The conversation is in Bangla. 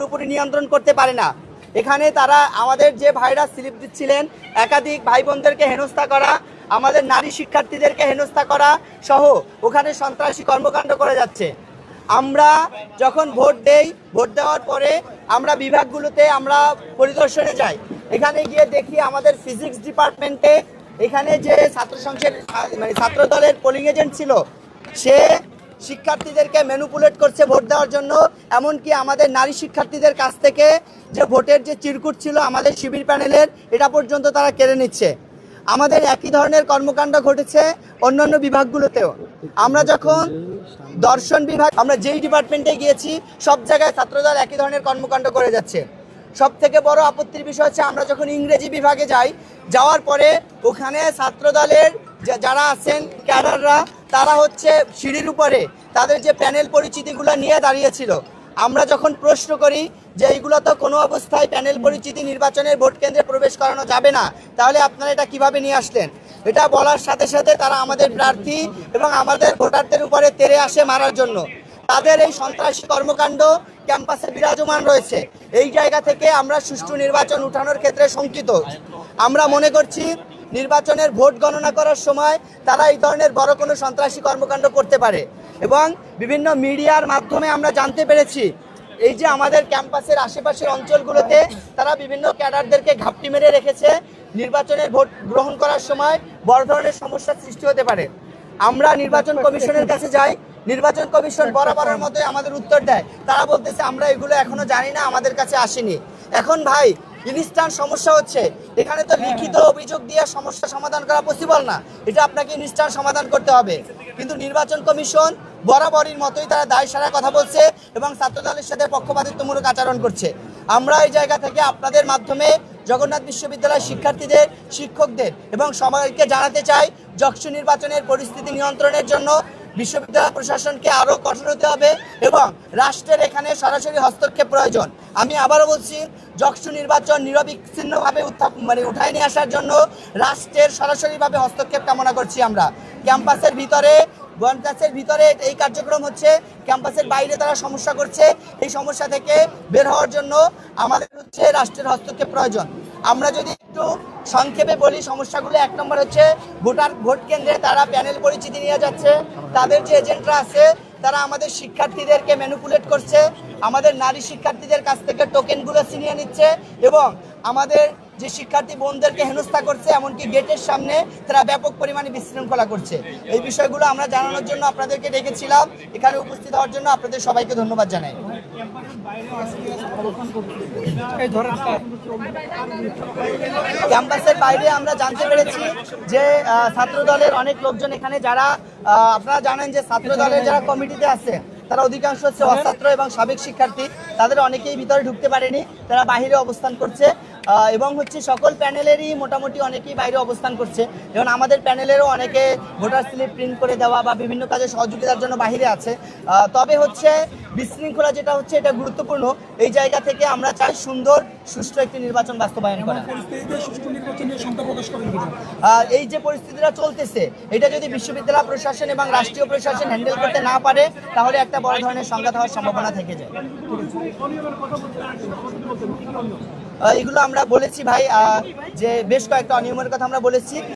পুরোপুরি নিয়ন্ত্রণ করতে পারে না। এখানে তারা আমাদের যে ভাইরা স্লিপ দিচ্ছিলেন, একাধিক ভাই বোনদেরকে হেনস্থা করা, আমাদের নারী শিক্ষার্থীদেরকে হেনস্থা করা সহ ওখানে সন্ত্রাসী কর্মকাণ্ড করে যাচ্ছে। আমরা যখন ভোট দেই, ভোট দেওয়ার পরে আমরা বিভাগগুলোতে আমরা পরিদর্শনে যাই। এখানে গিয়ে দেখি আমাদের ফিজিক্স ডিপার্টমেন্টে এখানে যে ছাত্র সংসদ মানে ছাত্র দলের পোলিং এজেন্ট ছিল, সে শিক্ষার্থীদেরকে ম্যানুপুলেট করছে ভোট দেওয়ার জন্য, এমনকি আমাদের নারী শিক্ষার্থীদের কাছ থেকে যে ভোটের যে চিরকুট ছিল আমাদের শিবির প্যানেলের, এটা পর্যন্ত তারা কেড়ে নিচ্ছে। আমাদের একই ধরনের কর্মকাণ্ড ঘটেছে অন্যান্য বিভাগগুলোতেও। আমরা যখন দর্শন বিভাগ, আমরা যেই ডিপার্টমেন্টে গিয়েছি, সব জায়গায় ছাত্রদল একই ধরনের কর্মকাণ্ড করে যাচ্ছে। সব থেকে বড় আপত্তির বিষয় হচ্ছে, আমরা যখন ইংরেজি বিভাগে যাই, যাওয়ার পরে ওখানে ছাত্রদলের যারা আছেন, ক্যাডাররা তারা হচ্ছে সিঁড়ির উপরে তাদের যে প্যানেল পরিচিতিগুলো নিয়ে দাঁড়িয়েছিল। আমরা যখন প্রশ্ন করি যে এইগুলো তো কোনো অবস্থায় প্যানেল পরিচিতি নির্বাচনের ভোট কেন্দ্রে প্রবেশ করানো যাবে না, তাহলে আপনারা এটা কীভাবে নিয়ে আসলেন? এটা বলার সাথে সাথে তারা আমাদের প্রার্থী এবং আমাদের ভোটারদের উপরে তেরে আসে মারার জন্য। তাদের এই সন্ত্রাসী কর্মকাণ্ড ক্যাম্পাসে বিরাজমান রয়েছে। এই জায়গা থেকে আমরা সুষ্ঠু নির্বাচন উঠানোর ক্ষেত্রে শঙ্কিত। আমরা মনে করছি নির্বাচনের ভোট গণনা করার সময় তারা এই ধরনের বড় কোনো সন্ত্রাসী কর্মকাণ্ড করতে পারে। এবং বিভিন্ন মিডিয়ার মাধ্যমে আমরা জানতে পেরেছি, এই যে আমাদের ক্যাম্পাসের আশেপাশের অঞ্চলগুলোতে তারা বিভিন্ন ক্যাডারদেরকে ঘাপটি মেরে রেখেছে, নির্বাচনের ভোট গ্রহণ করার সময় বড় ধরনের সমস্যার সৃষ্টি হতে পারে। আমরা নির্বাচন কমিশনের কাছে যাই, নির্বাচন কমিশন বরাবরের মতোই আমাদের উত্তর দেয়। তারা বলতেছে, আমরা এগুলো এখনও জানি না, আমাদের কাছে আসেনি। এখন ভাই ইনস্ট্যান্ট সমস্যা হচ্ছে। এখানে তো লিখিত অভিযোগ দিয়ে সমস্যা সমাধান করা পসিবল না। এটা আপনাকে ইনস্ট্যান্ট সমাধান করতে হবে। কিন্তু নির্বাচন কমিশন বরাবরের মতোই তারা দায় সারার কথা বলছে এবং ছাত্রদলের সাথে পক্ষপাতিত্বমূলক আচরণ করছে। আমরা এই জায়গা থেকে আপনাদের মাধ্যমে জগন্নাথ বিশ্ববিদ্যালয়ের শিক্ষার্থীদের শিক্ষকদের এবং সবাইকে জানাতে চাই যক্ষু নির্বাচনের পরিস্থিতি নিয়ন্ত্রণের জন্য বিশ্ববিদ্যালয় প্রশাসনকে আরও কঠোর হতে হবে এবং রাষ্ট্রের এখানে সরাসরি হস্তক্ষেপ প্রয়োজন। আমি আবারও বলছি যক্ষু নির্বাচন নিরবিচ্ছিন্নভাবে উত্থাপ মানে উঠায় নিয়ে আসার জন্য রাষ্ট্রের সরাসরিভাবে হস্তক্ষেপ কামনা করছি আমরা। ক্যাম্পাসের ভিতরে ক্যাম্পাসের ভিতরে এই কার্যক্রম হচ্ছে, ক্যাম্পাসের বাইরে তারা সমস্যা করছে, এই সমস্যা থেকে বের হওয়ার জন্য আমাদের হচ্ছে রাষ্ট্রের হস্তক্ষেপ প্রয়োজন। আমরা যদি একটু সংক্ষেপে বলি, সমস্যাগুলো, এক নম্বর হচ্ছে ভোটার ভোট কেন্দ্রে তারা প্যানেল পরিচিতি নিয়ে যাচ্ছে, তাদের যে এজেন্টরা আছে, তারা আমাদের শিক্ষার্থীদেরকে ম্যানুপুলেট করছে, আমাদের নারী শিক্ষার্থীদের কাছ থেকে টোকেনগুলো ছিনিয়ে নিচ্ছে এবং আমাদের যে শিক্ষার্থী বোনদেরকে হেনস্থা করছে, এমনকি গেটের সামনে তারা ব্যাপক পরিমাণে বিশৃঙ্খলা করছে। এই বিষয়গুলো আমরা জানানোর জন্য আপনাদেরকে ডেকেছিলাম। এখানে উপস্থিত হওয়ার জন্য আপনাদের সবাইকে ধন্যবাদ জানাই। ক্যাম্পাসের বাইরে আমরা জানতে পেরেছি যে ছাত্র দলের অনেক লোকজন এখানে যারা আপনারা জানেন যে ছাত্র দলের যারা কমিটিতে আছে, তারা অধিকাংশ হচ্ছে অছাত্র এবং সাবেক শিক্ষার্থী। তাদের অনেকেই ভিতরে ঢুকতে পারেনি, তারা বাইরে অবস্থান করছে। এবং হচ্ছে সকল প্যানেলেরই মোটামুটি অনেকেই বাইরে অবস্থান করছে। যেমন আমাদের প্যানেলেরও অনেকে ভোটার স্লিপ প্রিন্ট করে দেওয়া বা বিভিন্ন কাজে সহযোগিতার জন্য বাইরে আছে। তবে হচ্ছে বিশৃঙ্খলা যেটা হচ্ছে এটা গুরুত্বপূর্ণ। এই জায়গা থেকে আমরা চাই সুন্দর সুষ্ঠু একটি নির্বাচন বাস্তবায়ন করা। এই যে পরিস্থিতিটা চলতেছে এটা যদি বিশ্ববিদ্যালয় প্রশাসন এবং রাষ্ট্রীয় প্রশাসন হ্যান্ডেল করতে না পারে তাহলে একটা বড় ধরনের সংঘাত হওয়ার সম্ভাবনা থেকে যায়। এগুলো আমরা বলেছি ভাই যে বেশ কয়েকটা অনিয়মের কথা আমরা বলেছি।